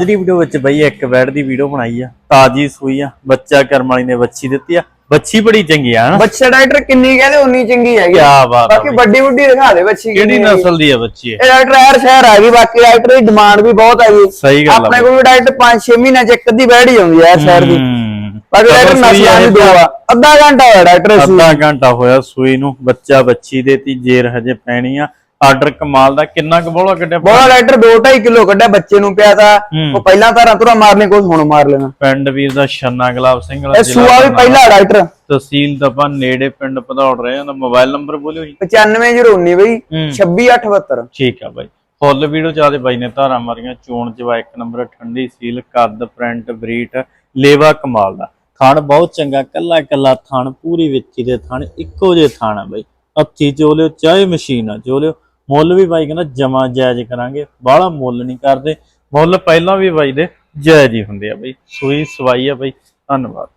ਅੱਜ ਦੀ ਵੀਡੀਓ ਵਿੱਚ ਬਈ ਇੱਕ ਬੈਡ ਦੀ ਵੀਡੀਓ ਬਣਾਈ ਆ ਤਾਜੀ ਸੂਈ ਆ ਬੱਚਾ ਕਰਮ ਵਾਲੀ ਨੇ ਬੱਚੀ ਦਿੱਤੀ ਆ। ਬੱਚੀ ਬੜੀ ਚੰਗੀ ਆ ਹਨਾ ਬੱਚਾ ਡਾਕਟਰ ਕਿੰਨੀ ਕਹਿੰਦੇ ਉਨੀ ਚੰਗੀ ਹੈਗੀ। ਕੀ ਬਾਤ ਆ ਬਾਕੀ ਬਈ। ਵੱਡੀ ਵੱਡੀ ਦਿਖਾ ਦੇ ਬੱਚੀ ਕਿਹੜੀ ਕਿੰਨੀ ਹੈਗੀ। ਨਸਲ ਦੀ ਆ ਬੱਚੀ ਇਹ? ਇਹ ਡਾਕਟਰ ਯਾਰ ਸ਼ਹਿਰ ਆ ਗਈ ਬਾਕੀ ਡਾਕਟਰ ਦੀ ਡਿਮਾਂਡ ਵੀ ਬਹੁਤ ਹੈਗੀ ਸਹੀ ਗੱਲ ਆ ਆਪਣੇ ਕੋਲ ਵੀ ਡਾਕਟਰ 5-6 ਮਹੀਨਿਆਂ ਚ ਇੱਕ ਅੱਧੀ ਬੈਠ ਹੀ ਆਉਂਦੀ ਹੈ ਸ਼ਹਿਰ ਦੀ। ਹੂੰ। ਬਾਕੀ ਡਾਕਟਰ ਕਦੋਂ ਸੂਈ ਨਸਲਾਂ? ਦੀ ਦੋ ਆ ਅੱਧਾ ਘੰਟਾ ਹੋਇਆ ਡਾਕਟਰ ਅੱਧਾ ਘੰਟਾ ਹੋਇਆ ਸੂਈ ਨੂੰ ਬੱਚਾ ਬੱਚੀ ਦੇ ਤੀ ਜੇਰ ਹਜੇ ਪੈਣੀ ਆ। ਆਰਡਰ ਕਮਾਲ ਦਾ ਕਿੰਨਾ ਕੁ ਬੋਲਾ ਕੱਢਿਆ ਬੋਲਾ ਡਾਕਟਰ 2.5 ਕਿਲੋ ਕੱਢਿਆ ਬੱਚੇ ਨੂੰ ਪਿਆ ਤਾਂ। ਹੂੰ। ਉਹ ਪਹਿਲਾਂ ਤਾਂ ਤੁਰਾ ਮਾਰਨੇ ਕੋਲ ਹੁਣ ਮਾਰ ਲੈਣਾ ਪਿੰਡ ਵੀਰ ਦਾ ਛੰਨਾ ਗੁਲਾਬ ਸਿੰਘ ਵਾਲਾ ਇਹ ਸੂਆ ਵੀ। ਪਹਿਲਾ ਡਾਕਟਰ ਤਹਿਸੀਲ ਦਪਾ ਨੇੜੇ ਪਿੰਡ ਭਦੌੜ ਰਹੇ ਆ ਮੋਬਾਈਲ ਨੰਬਰ ਬੋਲਿਓ ਜੀ। 95019 ਬਈ ਹੂੰ। 26872 ਠੀਕ ਆ ਬਾਈ। ਫੁੱਲ ਵੀਡੀਓ ਚਾਹਦੇ ਬਾਈ ਨੇ ਧਾਰਾਂ ਮਾਰੀਆਂ ਚੋਣ ਜਵਾ ਇੱਕ ਨੰਬਰ ਠੰਡੀ ਸੀਲ ਕੱਦ ਪ੍ਰਿੰਟ ਬਰੀਟ ਲੇਵਾ ਕਮਾਲ ਦਾ। ਥਣ ਬਹੁਤ ਚੰਗਾ ਕੱਲਾ ਕੱਲਾ ਥਣ ਪੂਰੀ ਵਿੱਚੀ ਦੇ ਥਣ ਇੱਕੋ ਜਿਹੇ ਥਣ ਆ ਬਾਈ। ਹੱਥੀ ਚੋ ਲਿਓ ਚਾਹੇ ਮਸ਼ੀਨ ਆ ਚੋ ਲਿਓ ਮੁੱਲ ਵੀ ਬਾਈ ਕਹਿੰਦਾ ਜਮਾ ਜਾਇਜ਼ ਕਰਾਂਗੇ, ਬਾਹਲਾ ਮੁੱਲ ਨਹੀਂ ਕਰਦੇ, ਮੁੱਲ ਪਹਿਲਾਂ ਵੀ ਬਾਈ ਦੇ ਜਾਇਜ਼ ਹੀ ਹੁੰਦੇ ਆ ਬਾਈ। ਸੂਈ ਸਵਾਈ ਆ ਬਾਈ, ਧੰਨਵਾਦ।